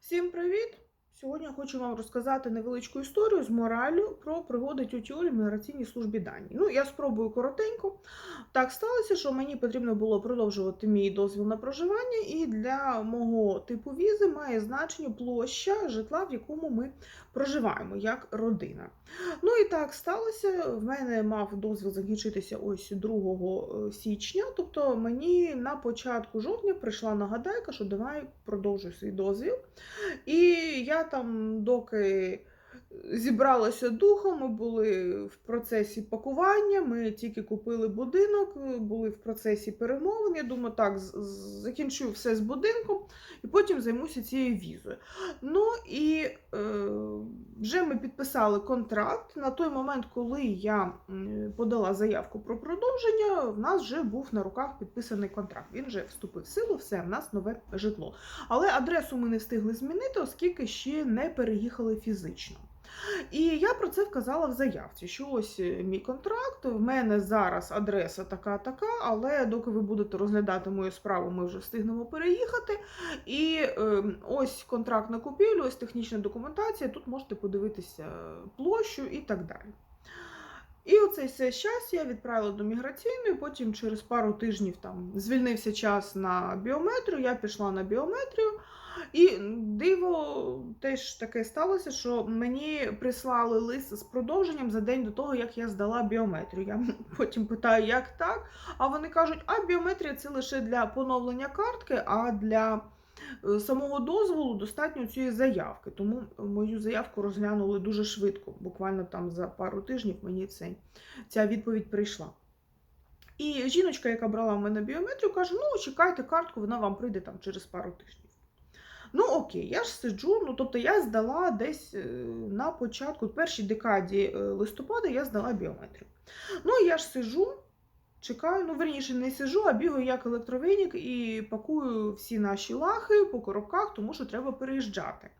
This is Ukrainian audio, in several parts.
Всім привіт! Сьогодні я хочу вам розказати невеличку історію з моралю про пригоди Олі в міграційній службі Данії. Ну, я спробую коротенько. Так сталося, що мені потрібно було продовжувати мій дозвіл на проживання, і для мого типу візи має значення площа житла, в якому ми проживаємо як родина. Ну і так сталося. В мене мав дозвіл закінчитися ось 2 січня. Тобто мені на початку жовтня прийшла нагадайка, що давай продовжуй свій дозвіл. І я там, доки зібралася духом, ми були в процесі пакування, ми тільки купили будинок, були в процесі перемовин. Я думаю, так, закінчу все з будинком і потім займуся цією візою. Ну і е, вже ми підписали контракт. На той момент, коли я подала заявку про продовження, в нас вже був на руках підписаний контракт. Він вже вступив в силу, все, в нас нове житло. Але адресу ми не встигли змінити, оскільки ще не переїхали фізично. І я про це вказала в заявці, що ось е, мій контракт, в мене зараз адреса така, така, але доки ви будете розглядати мою справу, ми вже встигнемо переїхати. І е, ось контракт на купівлю, ось технічна документація, тут можете подивитися площу і так далі. І оцей все час я відправила до міграційної, потім через пару тижнів там звільнився час на біометрію, я пішла на біометрію. І диво теж таке сталося, що мені прислали лист з продовженням за день до того, як я здала біометрію. Я потім питаю, як так? А вони кажуть, а біометрія це лише для поновлення картки, а для е, самого дозволу достатньо цієї заявки. Тому мою заявку розглянули дуже швидко. Буквально там за пару тижнів мені цей, ця відповідь прийшла. І жіночка, яка брала в мене біометрію, каже: ну, чекайте картку, вона вам прийде там через пару тижнів. Ну, окей, я ж сиджу. Ну, тобто я здала десь е, на початку, в першій декаді е, листопада я здала біометрію. Ну, я ж сиджу, чекаю, ну, верніше, не сиджу, а бігаю як електровинік і пакую всі наші лахи по коробках, тому що треба переїжджати.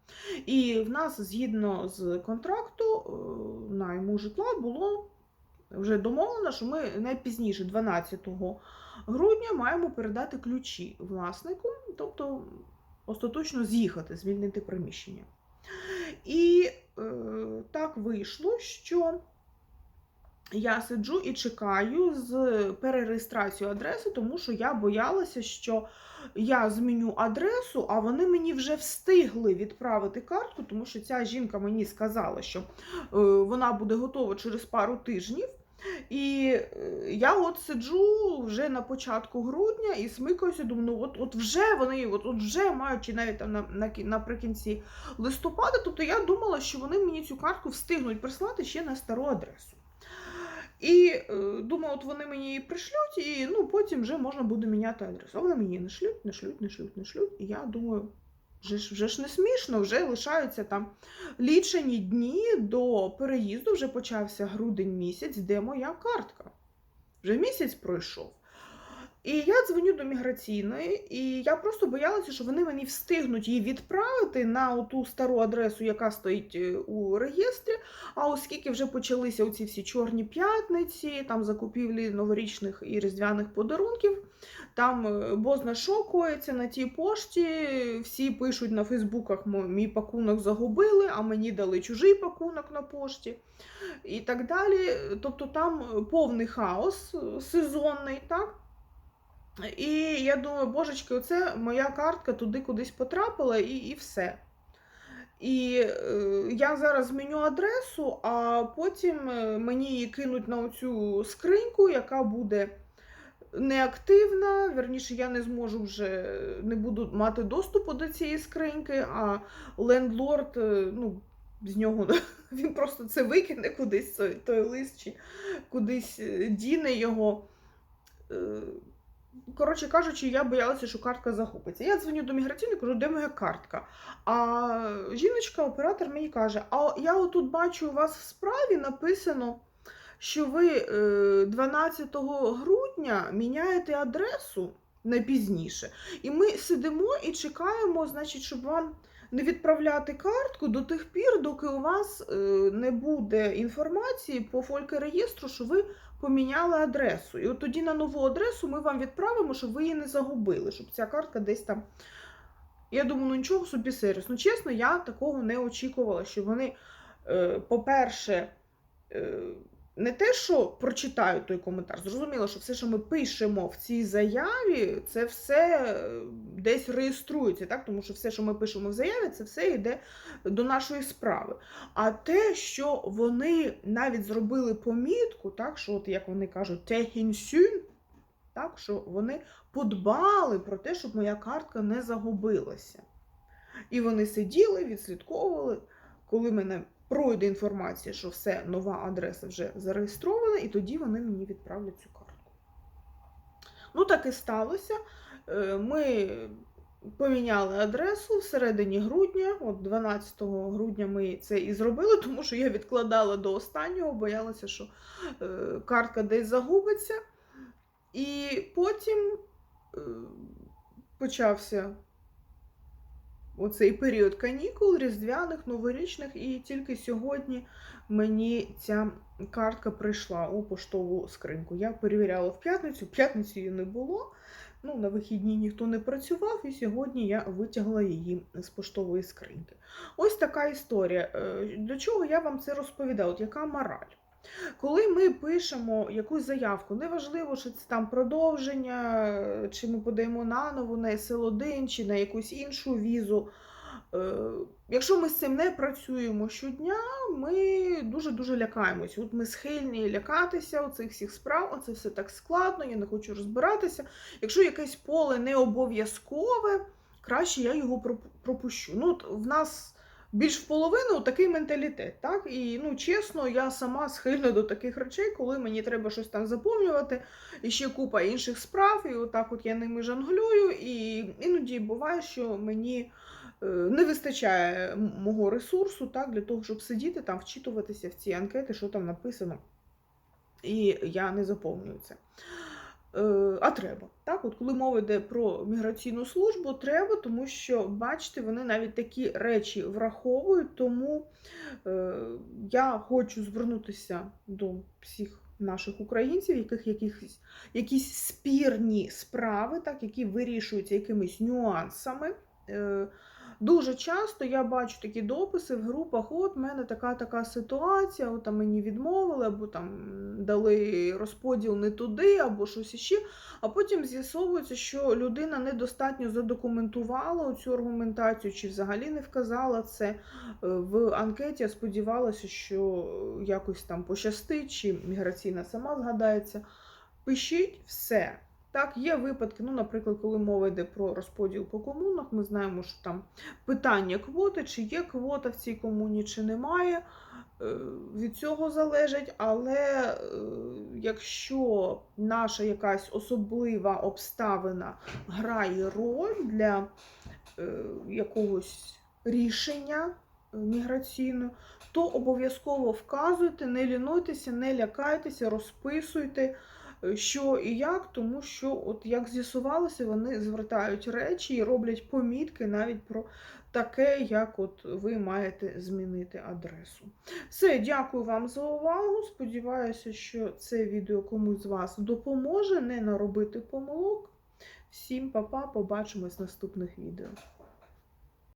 І в нас, згідно з контракту, е, найму житла було вже домовлено, що ми не пізніше 12 грудня маємо передати ключі власнику, тобто остаточно з'їхати, звільнити приміщення. І е, так вийшло, що я сиджу і чекаю з перереєстрацією адреси, тому що я боялася, що я зміню адресу, а вони мені вже встигли відправити картку, тому що ця жінка мені сказала, що е, вона буде готова через пару тижнів. І е, я от сиджу вже на початку грудня і смикаюся, думаю, ну от, от вже вони, от, от вже маючи навіть там на, на, наприкінці листопада, тобто я думала, що вони мені цю картку встигнуть прислати ще на стару адресу. І е, думаю, от вони мені її пришлють, і ну, потім вже можна буде міняти адресу. А вони мені не шлють, не шлють, не шлють, не шлють. І я думаю, вже ж, вже ж не смішно, вже лишаються там лічені дні до переїзду, вже почався грудень місяць, де моя картка. Вже місяць пройшов. І я дзвоню до міграційної, і я просто боялася, що вони мені встигнуть її відправити на ту стару адресу, яка стоїть е, у реєстрі. А оскільки вже почалися оці всі чорні п'ятниці, там закупівлі новорічних і різдвяних подарунків, там е, бозна що коїться на тій пошті. Всі пишуть на Фейсбуках, мій пакунок загубили, а мені дали чужий пакунок на пошті. І так далі. Тобто там повний хаос е, сезонний, так? І я думаю, божечки, оце моя картка туди кудись потрапила і, і все. І е, я зараз зміню адресу, а потім е, мені її кинуть на оцю скриньку, яка буде неактивна. Верніше, я не зможу вже не буду мати доступу до цієї скриньки, а лендлорд, е, ну, з нього він просто це викине кудись той, лист, чи кудись діне його. Е, Коротше кажучи, я боялася, що картка загубиться. Я дзвоню до міграційної, кажу, де моя картка? А жіночка, оператор мені каже: А я отут бачу у вас в справі написано, що ви е, 12 грудня міняєте адресу не пізніше. І ми сидимо і чекаємо, значить, щоб вам не відправляти картку до тих пір, доки у вас е, не буде інформації по фольк-реєстру, що ви поміняли адресу. І от тоді на нову адресу ми вам відправимо, щоб ви її не загубили, щоб ця картка десь там Я думаю, ну нічого собі сервіс. Ну, чесно, я такого не очікувала, що вони, е, по-перше, е, не те, що прочитають той коментар. Зрозуміло, що все, що ми пишемо в цій заяві, це все е, десь реєструється, так? тому що все, що ми пишемо в заяві, це все йде до нашої справи. А те, що вони навіть зробили помітку, так, що, от, як вони кажуть, техінсюн, так, що вони подбали про те, щоб моя картка не загубилася. І вони сиділи, відслідковували, коли мене пройде інформація, що все, нова адреса вже зареєстрована, і тоді вони мені відправлять цю картку. Ну, так і сталося. Е, Ми поміняли адресу всередині грудня, от 12 грудня ми це і зробили, тому що я відкладала до останнього, боялася, що е, картка десь загубиться. І потім е, почався оцей період канікул, різдвяних, новорічних, і тільки сьогодні мені ця картка прийшла у поштову скриньку. Я перевіряла в п'ятницю, в п'ятницю її не було. Ну, на вихідні ніхто не працював, і сьогодні я витягла її з поштової скриньки. Ось така історія. Е, До чого я вам це розповідаю? От яка мораль? Коли ми пишемо якусь заявку, неважливо, чи це там продовження, чи ми подаємо наново на СЛ1, чи на якусь іншу візу. Е, Якщо ми з цим не працюємо щодня, ми дуже-дуже лякаємось. От ми схильні лякатися оцих всіх справ, це все так складно, я не хочу розбиратися. Якщо якесь поле не обов'язкове, краще я його пропущу. Ну, от в нас більш в половину такий менталітет. Так? І ну, чесно, я сама схильна до таких речей, коли мені треба щось там заповнювати, і ще купа інших справ, і отак от я ними жонглюю. І іноді буває, що мені е, не вистачає мого ресурсу так, для того, щоб сидіти там, вчитуватися в ці анкети, що там написано. І я не заповнюю це. Е, А треба. Так, от коли мова йде про міграційну службу, треба, тому що, бачите, вони навіть такі речі враховують. Тому е, я хочу звернутися до всіх наших українців, яких якісь, якісь спірні справи, так, які вирішуються якимись нюансами. Е, Дуже часто я бачу такі дописи в групах: от в мене така така ситуація, от там мені відмовили, або там дали розподіл не туди, або щось іще. А потім з'ясовується, що людина недостатньо задокументувала цю аргументацію, чи взагалі не вказала це е, в анкеті. Я сподівалася, що якось там пощастить, чи міграційна сама згадається. Пишіть все. Так, є випадки, ну, наприклад, коли мова йде про розподіл по комунах, ми знаємо, що там питання квоти, чи є квота в цій комуні, чи немає. Е, Від цього залежить, але е, якщо наша якась особлива обставина грає роль для е, якогось рішення міграційного, то обов'язково вказуйте, не лінуйтеся, не лякайтеся, розписуйте що і як, тому що, от як з'ясувалося, вони звертають речі і роблять помітки навіть про таке, як от ви маєте змінити адресу. Все, дякую вам за увагу. Сподіваюся, що це відео комусь з вас допоможе не наробити помилок. Всім па-па, побачимось в наступних відео.